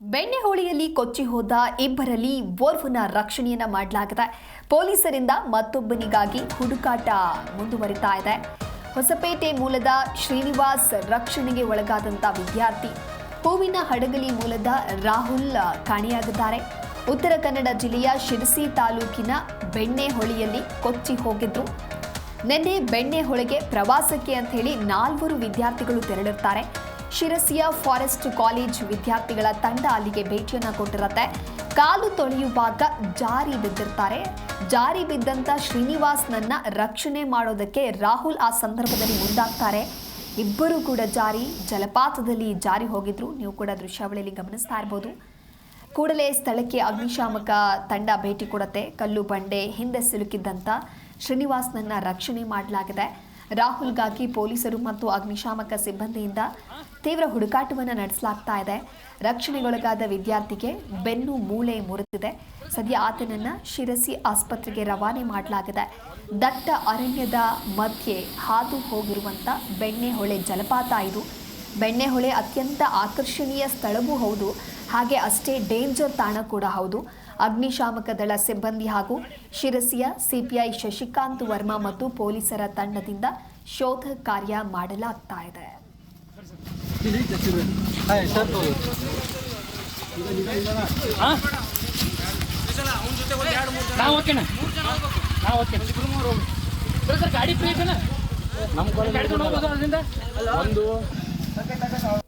ಬೆಣ್ಣೆಹೋಳಿಯಲ್ಲಿ ಕೊಚ್ಚಿ ಹೋದ ಇಬ್ಬರಲ್ಲಿ ಓರ್ವನ ರಕ್ಷಣೆಯನ್ನ ಮಾಡಲಾಗಿದೆ. ಪೊಲೀಸರಿಂದ ಮತ್ತೊಬ್ಬನಿಗಾಗಿ ಹುಡುಕಾಟ ಮುಂದುವರಿತಾ ಇದೆ. ಹೊಸಪೇಟೆ ಮೂಲದ ಶ್ರೀನಿವಾಸ್ ರಕ್ಷಣೆಗೆ ಒಳಗಾದಂತ ವಿದ್ಯಾರ್ಥಿ. ಹೂವಿನ ಹಡಗಲಿ ಮೂಲದ ರಾಹುಲ್ ಕಾಣೆಯಾಗಿದ್ದಾರೆ. ಉತ್ತರ ಕನ್ನಡ ಜಿಲ್ಲೆಯ ಶಿರಸಿ ತಾಲೂಕಿನ ಬೆಣ್ಣೆಹೊಳಿಯಲ್ಲಿ ಕೊಚ್ಚಿ ಹೋಗಿದ್ರು. ನಿನ್ನೆ ಬೆಣ್ಣೆಹೊಳೆಗೆ ಪ್ರವಾಸಕ್ಕೆ ಅಂತ ಹೇಳಿ ನಾಲ್ವರು ವಿದ್ಯಾರ್ಥಿಗಳು ತೆರಳಿರ್ತಾರೆ. ಶಿರಸಿಯ ಫಾರೆಸ್ಟ್ ಕಾಲೇಜ್ ವಿದ್ಯಾರ್ಥಿಗಳ ತಂಡ ಅಲ್ಲಿಗೆ ಭೇಟಿಯನ್ನು ಕೊಟ್ಟಿರುತ್ತೆ. ಕಾಲು ತೊಳೆಯುವಾಗ ಜಾರಿ ಬಿದ್ದಿರ್ತಾರೆ. ಜಾರಿ ಬಿದ್ದಂಥ ಶ್ರೀನಿವಾಸ್ನನ್ನ ರಕ್ಷಣೆ ಮಾಡೋದಕ್ಕೆ ರಾಹುಲ್ ಆ ಸಂದರ್ಭದಲ್ಲಿ ಮುಂದಾಗ್ತಾರೆ. ಇಬ್ಬರು ಕೂಡ ಜಾರಿ, ಜಲಪಾತದಲ್ಲಿ ಜಾರಿ ಹೋಗಿದ್ರು. ನೀವು ಕೂಡ ದೃಶ್ಯಾವಳಿಯಲ್ಲಿ ಗಮನಿಸ್ತಾ ಇರ್ಬೋದು. ಕೂಡಲೇ ಸ್ಥಳಕ್ಕೆ ಅಗ್ನಿಶಾಮಕ ತಂಡ ಭೇಟಿ ಕೊಡುತ್ತೆ. ಕಲ್ಲು ಬಂಡೆ ಹಿಂದೆ ಸಿಲುಕಿದ್ದಂಥ ಶ್ರೀನಿವಾಸ್ನನ್ನ ರಕ್ಷಣೆ ಮಾಡಲಾಗಿದೆ. ರಾಹುಲ್ಗಾಗಿ ಪೊಲೀಸರು ಮತ್ತು ಅಗ್ನಿಶಾಮಕ ಸಿಬ್ಬಂದಿಯಿಂದ ತೀವ್ರ ಹುಡುಕಾಟವನ್ನು ನಡೆಸಲಾಗ್ತಾ ಇದೆ. ರಕ್ಷಣೆಗೊಳಗಾದ ವಿದ್ಯಾರ್ಥಿಗೆ ಬೆನ್ನು ಮೂಳೆ ಮುರಿದಿದೆ. ಸದ್ಯ ಆತನನ್ನು ಶಿರಸಿ ಆಸ್ಪತ್ರೆಗೆ ರವಾನೆ ಮಾಡಲಾಗಿದೆ. ದಟ್ಟ ಅರಣ್ಯದ ಮಧ್ಯೆ ಹಾದು ಹೋಗಿರುವಂಥ ಬೆಣ್ಣೆಹೊಳೆ ಜಲಪಾತ ಇದು. ಬೆಣ್ಣೆಹೊಳೆ ಅತ್ಯಂತ ಆಕರ್ಷಣೀಯ ಸ್ಥಳವೂ ಹೌದು. ಹಾಗೆ ಅಷ್ಟೇ ಡೇಂಜರ್ ತಾಣ ಕೂಡ ಹೌದು. ಅಗ್ನಿಶಾಮಕ ದಳ ಸಿಬ್ಬಂದಿ ಹಾಗೂ ಶಿರಸಿಯ ಸಿಪಿಐ ಶಶಿಕಾಂತ್ ವರ್ಮಾ ಮತ್ತು ಪೊಲೀಸರ ತಂಡದಿಂದ ಶೋಧ ಕಾರ್ಯ ಮಾಡಲಾಗ್ತಾ ಇದೆ. ಹಾಯ್ ಸರ್ ತಗೊಳ್ಳಿ ನಾವು ಓಕೆನಾ ನಾವು ಓಕೆ ಸರ್ ಗಾಡಿ ওকে তাকে